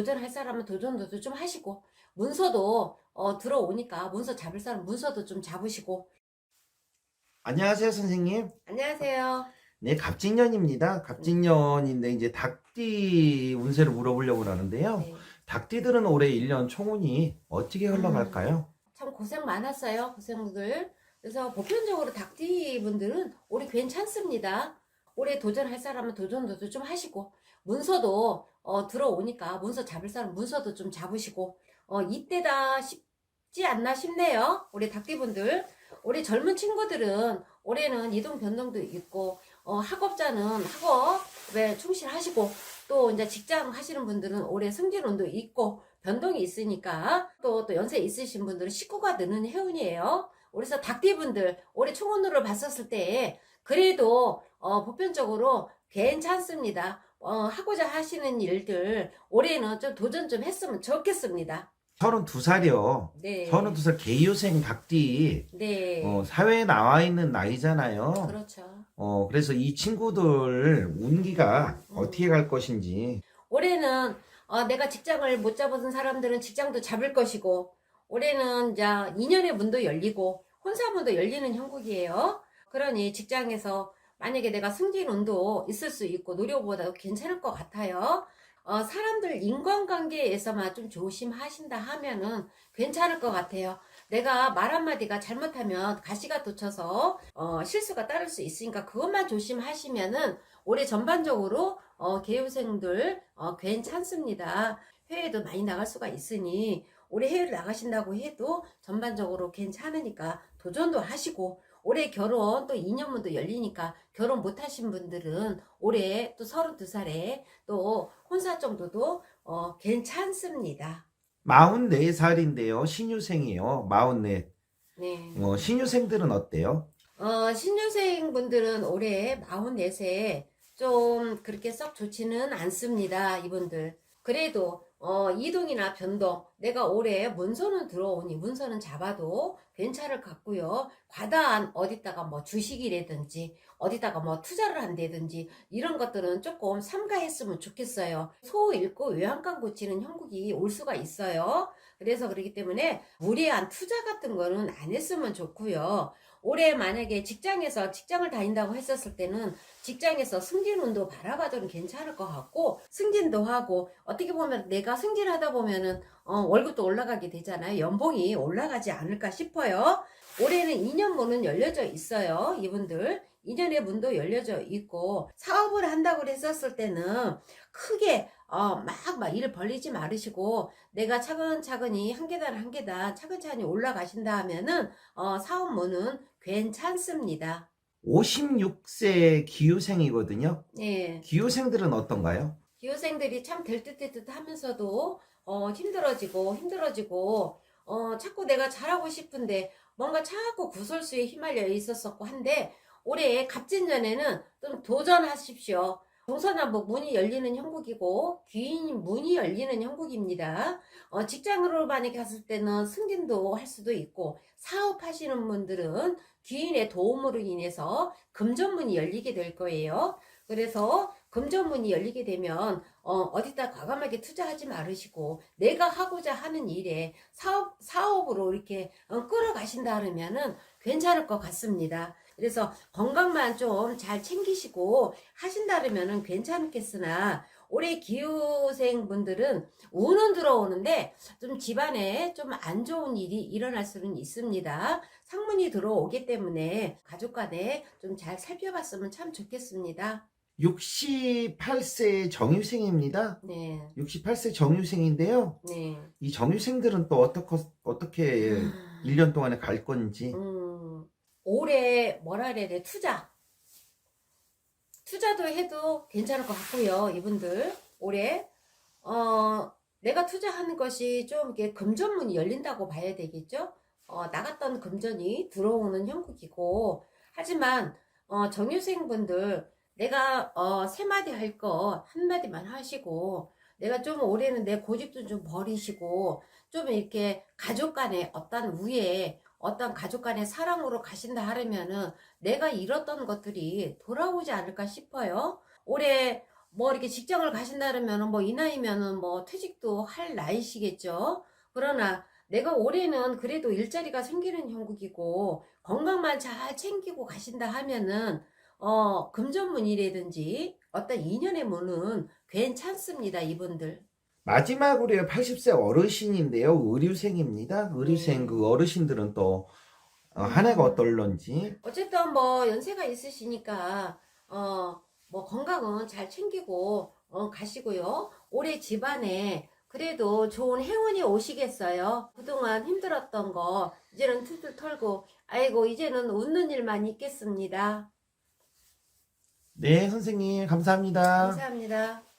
도전할 사람은 도전도 좀 하시고 문서도 어, 들어오니까 문서 잡을 사람 문서도 좀 잡으시고 안녕하세요, 선생님. 안녕하세요. 네, 갑진년입니다. 갑진년인데 이제 닭띠 운세를 물어보려고 하는데요. 네. 닭띠들은 올해 1년 총운이 어떻게 흘러갈까요? 참 고생 많았어요, 고생들. 그래서 보편적으로 닭띠 분들은 올해 괜찮습니다. 올해 도전할 사람은 도전도 좀 하시고 문서도 어, 들어오니까 문서 잡을 사람 문서도 좀 잡으시고 어, 이때다 싶지 않나 싶네요. 올해 닭띠 분들. 올해 젊은 친구들은 올해는 이동 변동도 있고 어, 학업자는 학업에 충실하시고 또 이제 직장 하시는 분들은 올해 승진운도 있고 변동이 있으니까 또, 또 연세 있으신 분들은 식구가 느는 해운이에요. 그래서 닭띠분들 올해 총운으로 봤었을 때 그래도 어, 보편적으로 괜찮습니다. 어, 하고자 하시는 일들 올해는 좀 도전 좀 했으면 좋겠습니다. 32살이요. 네. 32살 개유생 닭띠 네. 어, 사회에 나와 있는 나이잖아요. 그렇죠. 어, 그래서 이 친구들 운기가 음. 어떻게 갈 것인지 올해는 어, 내가 직장을 못 잡은 사람들은 직장도 잡을 것이고 올해는 이제 인연의 문도 열리고 혼사문도 열리는 형국이에요. 그러니 직장에서 만약에 내가 승진 운도 있을 수 있고 노력보다 괜찮을 것 같아요. 어, 사람들 인간관계에서만 좀 조심하신다 하면은 괜찮을 것 같아요. 내가 말 한마디가 잘못하면 가시가 돋쳐서 어, 실수가 따를 수 있으니까 그것만 조심하시면은 올해 전반적으로 어, 개요생들 어, 괜찮습니다. 해외도 많이 나갈 수가 있으니 올해 해외를 나가신다고 해도 전반적으로 괜찮으니까 도전도 하시고 올해 결혼 또 2년문도 열리니까 결혼 못 하신 분들은 올해 또 32살에 또 혼사 정도도 어, 괜찮습니다. 44살인데요. 신유생이에요. 44. 네. 어, 신유생들은 어때요? 어, 신유생 분들은 올해 44세 좀 그렇게 썩 좋지는 않습니다. 이분들. 그래도 어, 이동이나 변동 내가 올해 문서는 들어오니 문서는 잡아도 괜찮을 것 같고요. 과다한 어디다가 뭐 주식이라든지 어디다가 뭐 투자를 한다든지 이런 것들은 조금 삼가했으면 좋겠어요. 소 잃고 외양간 고치는 형국이 올 수가 있어요. 그래서 그렇기 때문에 무리한 투자 같은 거는 안 했으면 좋고요. 올해 만약에 직장에서 직장을 다닌다고 했었을 때는 직장에서 승진운도 바라봐도 괜찮을 것 같고 승진도 하고 어떻게 보면 내가 승진하다 보면은 어, 월급도 올라가게 되잖아요. 연봉이 올라가지 않을까 싶어요. 올해는 2년 문은 열려져 있어요. 이분들 2년의 문도 열려져 있고 사업을 한다고 했었을 때는 크게 어, 막, 막 일을 벌리지 말으시고, 내가 차근차근히 한 계단 한 계단 차근차근히 올라가신다 하면은, 어, 사업문은 괜찮습니다. 56세 기유생이거든요. 예. 기유생들은 어떤가요? 기호생들이 참 될듯될듯 하면서도, 어, 힘들어지고, 힘들어지고, 어, 자꾸 내가 잘하고 싶은데, 뭔가 자꾸 구설수에 휘말려 있었었고 한데, 올해 갑진년에는 좀 도전하십시오. 동서남북 문이 열리는 형국이고 귀인 문이 열리는 형국입니다. 어, 직장으로 만약에 갔을 때는 승진도 할 수도 있고 사업하시는 분들은 귀인의 도움으로 인해서 금전문이 열리게 될 거예요. 그래서 금전문이 열리게 되면 어, 디다 과감하게 투자하지 말으시고 내가 하고자 하는 일에 사업 사업으로 이렇게 어, 끌어가신다 하면은 괜찮을 것 같습니다. 그래서 건강만 좀 잘 챙기시고 하신다면은 괜찮겠으나 올해 기후생 분들은 운은 들어오는데 좀 집안에 좀 안 좋은 일이 일어날 수는 있습니다. 상문이 들어오기 때문에 가족 간에 좀 잘 살펴봤으면 참 좋겠습니다. 68세 정유생입니다. 네, 68세 정유생인데요. 네. 이 정유생들은 또 어떻게, 어떻게 1년 동안에 갈 건지. 음, 올해 뭐라 그래야 돼? 투자. 투자도 해도 괜찮을 것 같고요. 이분들 올해 어 내가 투자하는 것이 좀 이렇게 금전문이 열린다고 봐야 되겠죠? 어 나갔던 금전이 들어오는 형국이고 하지만 어 정유생분들 내가 어 세 마디 할 거 한 마디만 하시고 내가 좀 올해는 내 고집도 좀 버리시고 좀 이렇게 가족 간에 어떤 위에 어떤 가족 간의 사랑으로 가신다 하려면은 내가 잃었던 것들이 돌아오지 않을까 싶어요. 올해 뭐 이렇게 직장을 가신다면 뭐이 나이면은 뭐 퇴직도 할 나이시겠죠. 그러나 내가 올해는 그래도 일자리가 생기는 형국이고 건강만 잘 챙기고 가신다 하면은 어 금전문이라든지 어떤 인연의 문은 괜찮습니다 이분들. 마지막으로 80세 어르신인데요. 의류생입니다. 의류생 네. 그 어르신들은 또 어, 한 해가 어떨런지 어쨌든 뭐 연세가 있으시니까 어 뭐 건강은 잘 챙기고 어 가시고요. 올해 집안에 그래도 좋은 행운이 오시겠어요. 그동안 힘들었던 거 이제는 툴툴 털고 아이고 이제는 웃는 일만 있겠습니다. 네 선생님 감사합니다. 감사합니다.